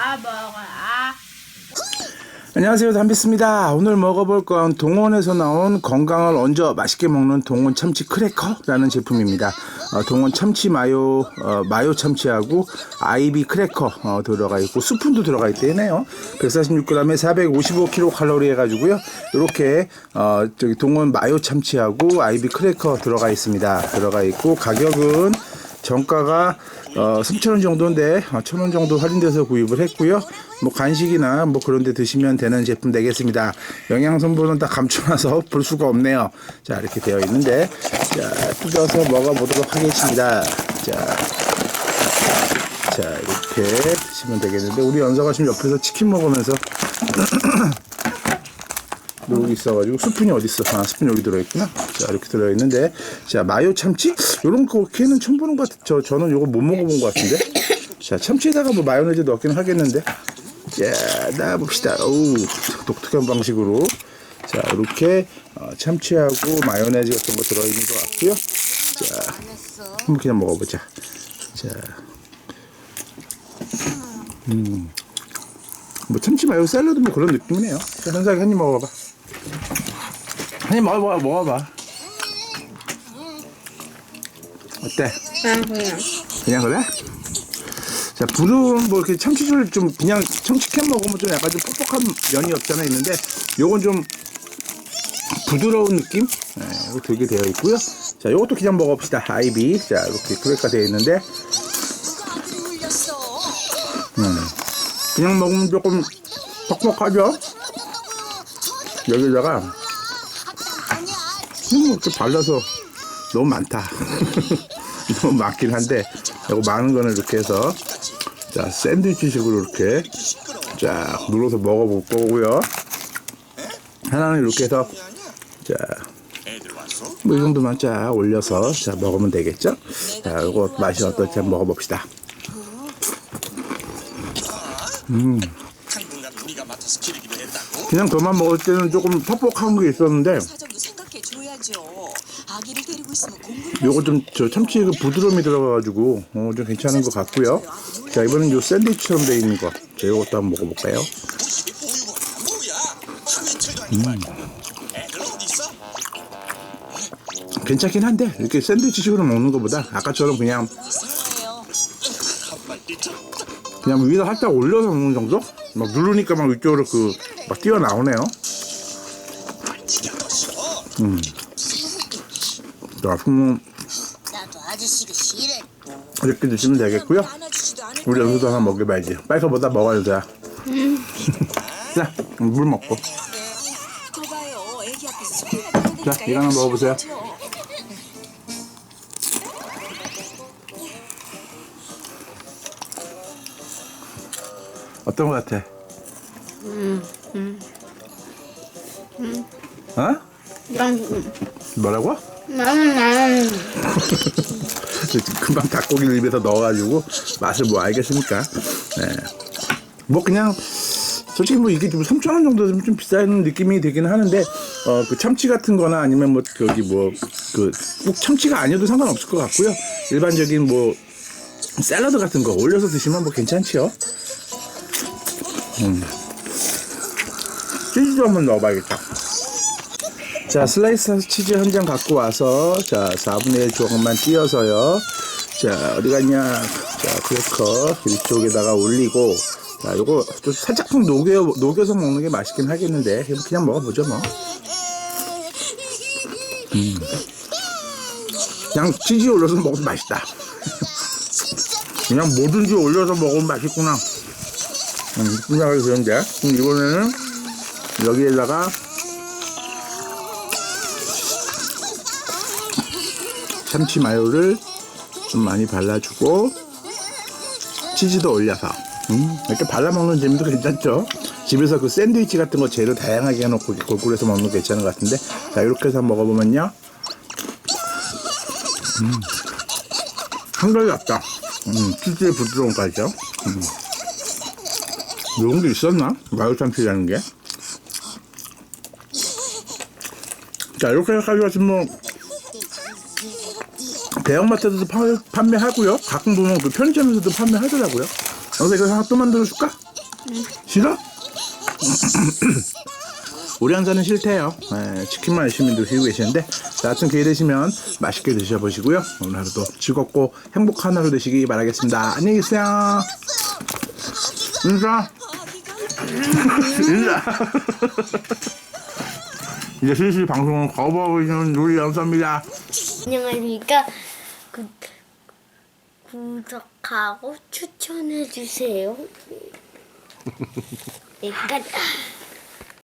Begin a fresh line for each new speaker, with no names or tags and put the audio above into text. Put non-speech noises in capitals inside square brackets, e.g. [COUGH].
아 아.
안녕하세요. 담비스입니다. 오늘 먹어볼 건 동원에서 나온 건강을 얹어 맛있게 먹는 동원 참치 크래커라는 제품입니다. 어, 동원 참치 마요 어, 마요 참치하고 아이비 크래커 어, 들어가 있고 스푼도 들어가 있대네요. 146g에 455kcal 해가지고요. 이렇게 어, 저기 동원 마요 참치하고 아이비 크래커 들어가 있습니다. 들어가 있고 가격은 정가가 어, 3,000원 정도인데 어, 1,000원 정도 할인돼서 구입을 했고요. 뭐 간식이나 뭐 그런 데 드시면 되는 제품 되겠습니다. 영양 성분은 다 감춰놔서 [LAUGHS] 볼 수가 없네요. 자, 이렇게 되어 있는데 자, 뜯어서 먹어 보도록 하겠습니다. 자. 자, 이렇게 드시면 되겠는데 우리 연서가 지금 옆에서 치킨 먹으면서 [CLEARS THROAT] 놀고 있어가지고 스푼이 어디 있어? 아 스푼 여기 들어있구나. 자 이렇게 들어있는데 자 마요 참치 요런 거 걔는 처음 보는 것 같아. 저 저는 요거 못 먹어본 것 같은데. 자 참치에다가 뭐 마요네즈 넣긴 하겠는데. 자 나봅시다. 오 독특한 방식으로 자 이렇게 어, 참치하고 마요네즈 같은 거 들어있는 것 같고요. 자 한번 그냥 먹어보자. 자. 음. 뭐 참치 마요 샐러드 뭐 그런 느낌이네요. 자, 현석이 한입 먹어봐. 한입 먹어봐, 먹어봐. 어때?
그냥 그냥
그냥 그래? 자, 불은 뭐 이렇게 참치를 좀 그냥 참치캔 먹으면 좀 약간 좀 퍽퍽한 면이 없잖아 있는데 요건 좀 부드러운 느낌? 네, 이거 되게 되어 있고요. 자, 요것도 그냥 먹어봅시다. 아이비. 자, 이렇게 크랙가 되어 있는데 음, 그냥 먹으면 조금 퍽퍽하죠? 여기다가 음, 이렇게 발라서 너무 많다. [LAUGHS] 너무 많긴 한데 이거 많은 거는 이렇게 해서 자 샌드위치식으로 이렇게 쫙 눌러서 먹어볼 거고요. 하나는 이렇게 해서 자 뭐 이 정도만 쫙 올려서 자 먹으면 되겠죠? 자 이거 맛이 어떨지 한번 먹어봅시다.
했다고?
그냥 그만 먹을 때는 조금 퍽퍽한 게 있었는데
사정도 생각해 줘야죠. 아기를 데리고 있으면 공부를
요거 좀 저 참치 그 부드러움이 들어가가지고 어, 좀 괜찮은 것 같고요. 자 이번엔 요 샌드위치처럼 돼 있는 거. 자 요것도 한번 먹어볼까요?
있어?
괜찮긴 한데 이렇게 샌드위치식으로 먹는 것보다 아까처럼 그냥 그냥 위에다 살짝 올려서 먹는 정도? 막 누르니까 막 위쪽으로 그 막 뛰어나오네요.
뛰
그러면
나도 아저씨가 싫어
이렇게 드시면 되겠고요. 우리 여기서 하나 먹여봐야지. 빨리서보다 먹어야 돼. 자, 물 먹고.
소리가 들리니까
자, 이거 하나 먹어보세요. 어떤 것 같아? 어?
난
뭐라고? 금방 닭고기를 입에서 넣어가지고 맛을 뭐 알겠습니까? 네. 뭐 그냥 솔직히 뭐 이게 좀 3천 원 정도 되면 좀 비싼 느낌이 되긴 하는데 어 그 참치 같은 거나 아니면 뭐 거기 뭐그꼭 참치가 아니어도 상관없을 것 같고요. 일반적인 뭐 샐러드 같은 거 올려서 드시면 뭐 괜찮지요. 음. 치즈도 한번 넣어봐야겠다. 자, 슬라이스 치즈 한 장 갖고 와서, 자, 4분의 1 조각만 띄어서요. 자, 어디 갔냐. 자, 크래커 이쪽에다가 올리고, 자, 요거 좀 살짝 좀 녹여, 녹여서 먹는 게 맛있긴 하겠는데, 그냥 먹어보죠, 뭐. 음. 그냥 치즈 올려서 먹으면 맛있다. [LAUGHS] 그냥 뭐든지 올려서 먹으면 맛있구나. 음, 생각이 드는데. 이번에는 여기에다가 참치 마요를 좀 많이 발라주고 치즈도 올려서 음, 이렇게 발라 먹는 재미도 괜찮죠. 집에서 그 샌드위치 같은 거 재료 다양하게 해놓고 이렇게 골고루 해서 먹는 거 괜찮은 것 같은데 자 이렇게 해서 먹어보면요 음, 한가지 같다. 음, 치즈의 부드러움까지요. 음. 이런 게 있었나? 마요 참치라는 게. 자 이렇게 해가지고 뭐 대형마트에서도 파- 판매하고요. 가끔 보면 그 편의점에서도 판매하더라고요. 그래서 이거 하나 또 만들어 줄까? 싫어? [CLEARS THROAT] 우리 한사는 싫대요. 예, 치킨만 열심히 드시고 계시는데 자, 하여튼 기회 되시면 맛있게 드셔보시고요. 오늘 하루도 즐겁고 행복한 하루 되시기 바라겠습니다. 안녕히 계세요. 인사. 인사. [LAUGHS] 이제 슬슬 방송을 거부하고 있는 우리 연사입니다.
안녕하십니까. 구, 구독하고 추천해주세요. 네, [LAUGHS] 끝.